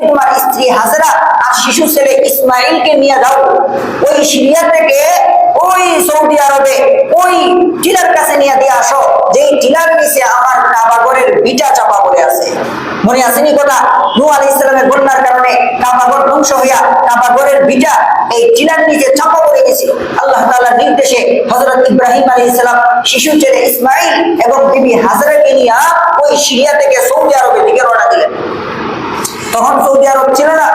তোমার স্ত্রী আর শিশু ছেলে নিয়ে যাও। ওই সিরিয়া থেকে ওই সৌদি আরবে, ওই টিলার কাছে নিয়ে দিয়ে আসো। যেই টিলার নিচে আমার কাবাগরের বিটা চাপা পড়ে আছে। মনে কথা? নু আলী ইসলামের বন্যার কারণে কাবাগর ধ্বংস হইয়া কাবাগরের বিটা এই টিলার নিচে চাপা পড়ে গেছিল। আল্লাহ নির্দেশে হযরত ইব্রাহিম আলী ইসলাম শিশু ছেলে ইসমাইল এবং বিবি হাজরাকে নিয়ে ওই সিরিয়া থেকে সৌদি আরবের দিকে তখন সৌদি আরব ছিল না।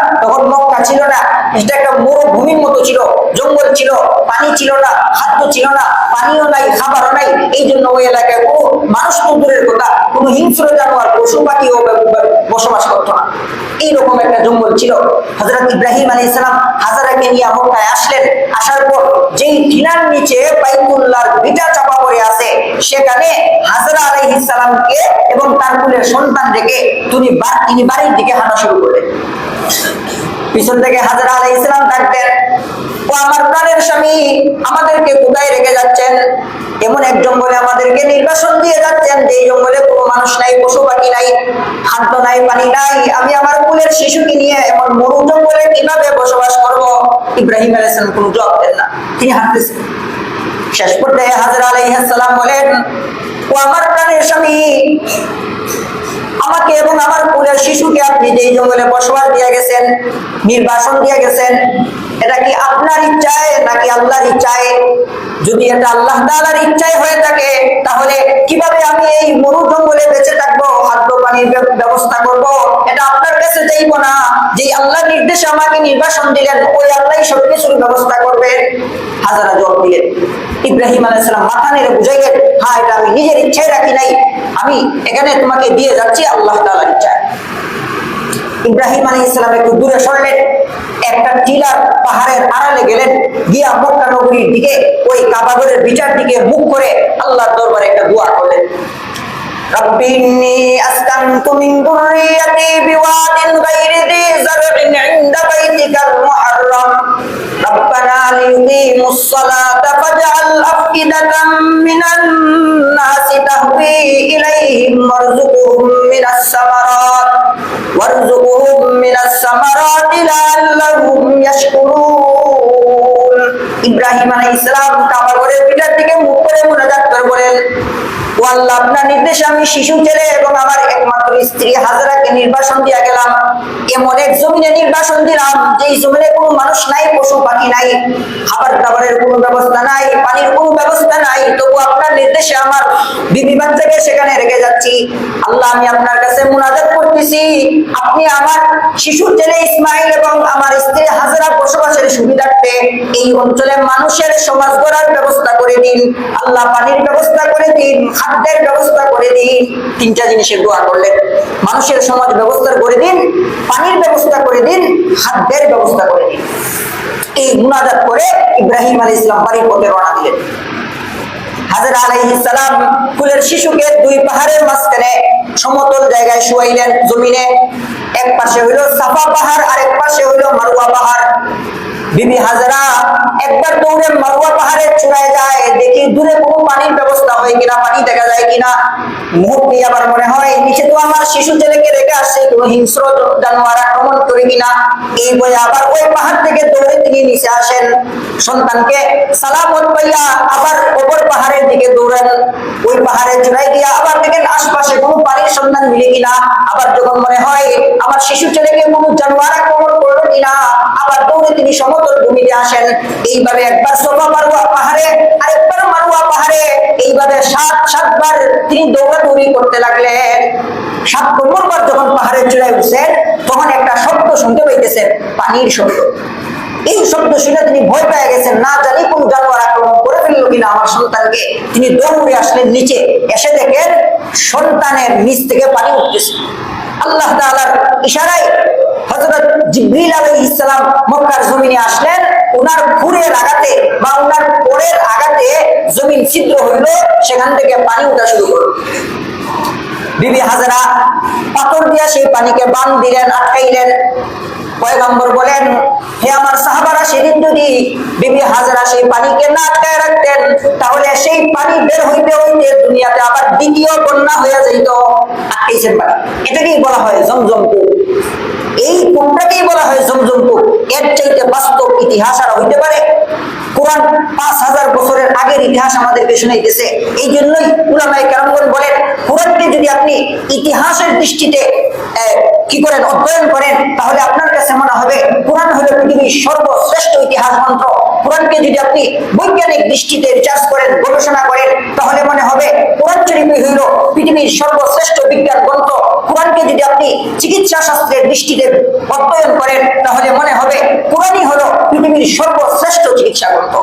ছিল না। এটা একটা মরুভূমির মতো ছিল। জঙ্গল ছিল, পানি ছিল না, খাদ্য ছিল না, পানিও নাই, খাবারও নাই। এই জন্য ওই এলাকায় কোনো মানুষ তো দূরের কথা, কোনো হিংস্র জানোয়ার পশু পাখিও বসবাস করতো না। এইরকম একটা জঙ্গল ছিল। হজরত ইব্রাহিম আলী ইসলাম হাজারাকে নিয়ে মক্কায় আসলেন। আসার পর যেই টিনার নিচে বাইতুল্লাহর বিটা চাপা পড়ে আছে, সেখানে হাজরা আলাইহিস সালামকে এবং তার কুলের সন্তান রেখে তিনি বাড়ির দিকে হাঁটা শুরু করলেন। পিছন থেকে হাজরা আলাই ইসলাম থাকতেন ও আমার প্রাণের স্বামী, আমাদেরকে কোথায় রেখে যাচ্ছেন? এমন এক জঙ্গলে আমাদেরকে নির্বাসন দিয়ে যাচ্ছেন যে জঙ্গলে কোনো মানুষ নাই পশু পাখি নাই, খাদ্য নাই, পানি নাই। আমি আমার কুলের শিশুকে নিয়ে এমন মরু জঙ্গলে কীভাবে বসবাস করব? ইব্রাহিম আলাইহিস সালাম কোনো জবাব দেন না। তিনি হাঁটতেছেন। শেষ পর্যায়ে হাজরা আলাইহিস সালাম বলেন, ও আমার প্রাণের স্বামী আমাকে এবং আমার কুলের শিশুকে আপনি যে জঙ্গলে বসবাস দিয়ে গেছেন, নির্বাসন দিয়ে গেছেন, এটা কি আপনার ইচ্ছায় নাকি আল্লাহর ইচ্ছায়? যদি এটা আল্লাহ তাআলার ইচ্ছায় হয়ে থাকে, তাহলে কীভাবে আমি এই মরু জঙ্গলে বেঁচে থাকব, খাদ্য পানির ব্যবস্থা করব? এটা আপনার কাছে চাইব না। যে আল্লাহর নির্দেশে আমাকে নির্বাসন দিলেন, ওই আল্লাহ সবকিছুর ব্যবস্থা করবেন। হাজারা জবাব দিলেন। ইব্রাহিম আলাইহিস সালাম মাথা নেড়ে বুঝাইলেন হ্যাঁ এটা আমি নিজের ইচ্ছায় রাখি নাই আমি এখানে তোমাকে দিয়ে যাচ্ছি আল্লাহ তাআলার ইচ্ছায় ইব্রাহিম আলী ইসলাম একটু দূরে সরলেন একটা টিলার পাহাড়ের আড়ালে গেলেন গিয়া মক্কা নগরীর দিকে ওই কাবাগরের বিচার দিকে মুখ করে আল্লাহর দরবারে একটা দোয়া করলেন رب إني أسكنت من ذريتي بواد غير ذي زرع عند ربنا ليقيموا الصلاة فاجعل أفئدة من الناس تهوي إليهم وارزقهم من الثمرات وارزقهم من الثمرات لعلهم يشكرون ইব্রাহিম আলাইহিস সালাম কাবাগরের পিঠার দিকে মুখ করে মুনাজাত করে বলেন ও আল্লাহ, আপনার নির্দেশে আমি শিশু ছেলে এবং আমার একমাত্র স্ত্রী হাজারাকে নির্বাসন দিয়া গেলাম। এমন এক জমিনে নির্বাসন দিলাম। জমিনে কোনো মানুষ নাই, পশু পাখি নাই, খাবার দাবারের কোনো ব্যবস্থা নাই, পানির কোনো ব্যবস্থা নাই, তবু আপনার নির্দেশে আমার বিবি বাচ্চাকে সেখানে রেখে যাচ্ছি। আল্লাহ, আমি আপনার কাছে মুনাজাত করতেছি। আপনি আমার শিশু ছেলে ইসমাইল এবং আমার স্ত্রী হাজারা বসবাসের সুবিধার্থে এই অঞ্চলে মানুষের সমাজ গড়ার ব্যবস্থা করে দিন আল্লাহ পানির ব্যবস্থা করে দিন, খাদ্যের ব্যবস্থা করে দিন। তিনটা জিনিসের দোয়া করলেন। মানুষের সমাজ ব্যবস্থা করে দিন, পানির ব্যবস্থা করে দিন, খাদ্যের ব্যবস্থা করে দিন। এই মুনাজাত করে ইব্রাহিম আলী ইসলাম বাড়ির পথে রওনা দিলেন। হাজরা আলাইহিস সালাম ফুলের শিশুকে দুই পাহাড়ের মাঝখানে সমতল জায়গায় শুয়াইলেন জমিনে। এক পাশে হইল সাফা পাহাড় আর এক পাশে হইল মারুয়া পাহাড়। বিবি হাজরা, একবার দৌড়ে মারুয়া পাহাড়ের চূড়ায় যায়, দেখি দূরে কোনো পানির ব্যবস্থা হয় কিনা, পানি দেখা যায় কিনা। মুহূর্তে আবার মনে হয়, নিচে তো আমার শিশু ছেলেকে রেখে আসছে কোনো হিংস্র জানোয়ার আক্রমণ করে কিনা, এই বলে আবার ওই পাহাড় থেকে দৌড়ে তিনি নিচে আসেন। সন্তানকে সালামত পাইয়া আবার ওপর পাহাড়ের দিকে দৌড়ান ওই পাহাড়ের চূড়ায় গিয়া আবার দেখেন আশপাশে কোনো পানির সন্ধান মিলে কিনা, আবার যখন মনে হয় আমার শিশু ছেলেকে কোনো জানোয়ার আক্রমণ করল কিনা, আবার দৌড়ে তিনি সমতল ভূমিতে আসেন। এইভাবে একবার সোফা মারুয়া পাহাড়ে, আরেকবার মারুয়া পাহাড়ে, এইভাবে সাত সাতবার তিনি দৌড়াদৌড়ি করতে লাগলেন। সাত নম্বরবার যখন পাহাড়ের চূড়ায় উঠছেন, তখন একটা শব্দ শুনতে পাইতেছেন, পানির শব্দ। এই শব্দ শুনে তিনি ভয় পেয়ে গেছেন, না জানি কোন জানোয়ার আক্রমণ করে ফেলল কিনা আমার সন্তানকে। তিনি দৌড়ে আসলেন নিচে, এসে দেখেন সন্তানের নিচ থেকে পানি উঠতেছে। আল্লাহ ইশারায় হযরত জিবরিল আলাইহিস সালাম মক্কার জমিনে আসলেন, ওনার ঘুরে আঘাতে জমিন ছিদ্র হইল, সেখান থেকে পানি উঠা শুরু করল। বিবি হাজরা পাথর দিয়া সেই পানিকে বান দিলেন, আটকাইলেন। পয়গম্বর বলেন, হে আমার সাহাবারা, সেদিন যদি বিবি হাজরা সেই পানিকে না আটকায় রাখতেন, তাহলে সেই পানি বের হইতে হইতে দুনিয়াতে আবার দ্বিতীয় বন্যা হয়ে যাইত। আটকাইছেন পানি। এটাকেই বলা হয় জমজম কূপ এই বলা হয় জমজম কূপ এর চাইতে বাস্তব ইতিহাস আর হইতে পারে। কোরআন পাঁচ হাজার বছরের আগের ইতিহাস আমাদেরকে শুনাইতেছে। এই জন্যই উলামায়ে কেরামগণ বলেন, কোরআনকে যদি আপনি ইতিহাসের দৃষ্টিতে কি করেন, অধ্যয়ন করেন, তাহলে আপনার কাছে মনে হবে কোরআন হলো পৃথিবীর সর্বশ্রেষ্ঠ ইতিহাস মন্ত্র। কোরআনকে যদি আপনি বৈজ্ঞানিক দৃষ্টিতে রিচার্জ করেন, গবেষণা করেন, তাহলে মনে হবে কোরআন শরীফই হইল পৃথিবীর সর্বশ্রেষ্ঠ বিজ্ঞান গ্রন্থ। কোরআনকে যদি আপনি চিকিৎসা শাস্ত্রের দৃষ্টিতে অধ্যয়ন করেন, তাহলে মনে হবে কোরআনই হলো পৃথিবীর সর্বশ্রেষ্ঠ চিকিৎসা গ্রন্থ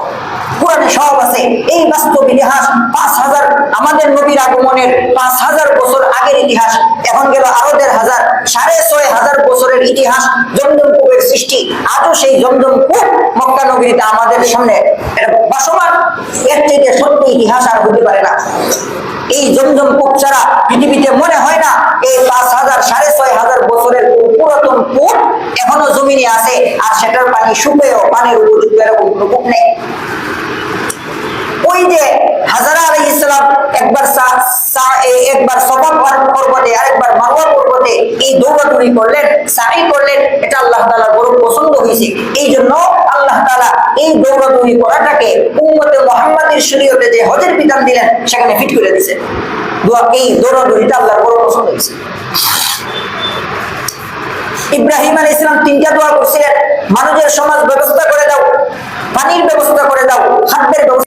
কোরআনে সব আছে। এই বাস্তব ইতিহাস পাঁচ হাজার, আমাদের নবীর আগমনের পাঁচ হাজার বছর আগের ইতিহাস। এখন গেল আরও দেড় হাজার, সাড়ে ছয় হাজার বছরের ইতিহাস জমজম কূপের সৃষ্টি। আজও সেই জমজম কূপ মক্কা নগরীতে আমাদের সামনে। বাসমান এর চাইতে সত্য ইতিহাস আর হতে পারে না। এই জমজম কূপ ছাড়া পৃথিবীতে মনে হয় না এই পাঁচ হাজার, সাড়ে ছয় হাজার বছরের পুরাতন কূপ এখনও জমিনে আছে, আর সেটার পানি শুকেও পানির উপযুক্ত এরকম কোনো কূপ নেই। ওই যে হাজারা আলাই ইসলাম একবার একবার পর্বতে, আরেকবার মারওয়া পর্বতে এই দৌড়াদৌড়ি করলেন সাই করলেন, এটা আল্লাহ তাআলার বড় পছন্দ হয়েছে। এই জন্য আল্লাহ তাআলা এই দৌড়াদৌড়ি করাটাকে উম্মতে মুহাম্মাদের শরীয়তে যে হজের বিধান দিলেন, সেখানে ফিট করে দোয়া, এই দৌড়াদৌড়িটা বড় পছন্দ হয়েছে। ইব্রাহিম আলী ইসলাম তিনটা দোয়া করছিলেন, মানুষের সমাজ ব্যবস্থা করে দাও, পানির ব্যবস্থা করে দাও, খাদ্যের ব্যবস্থা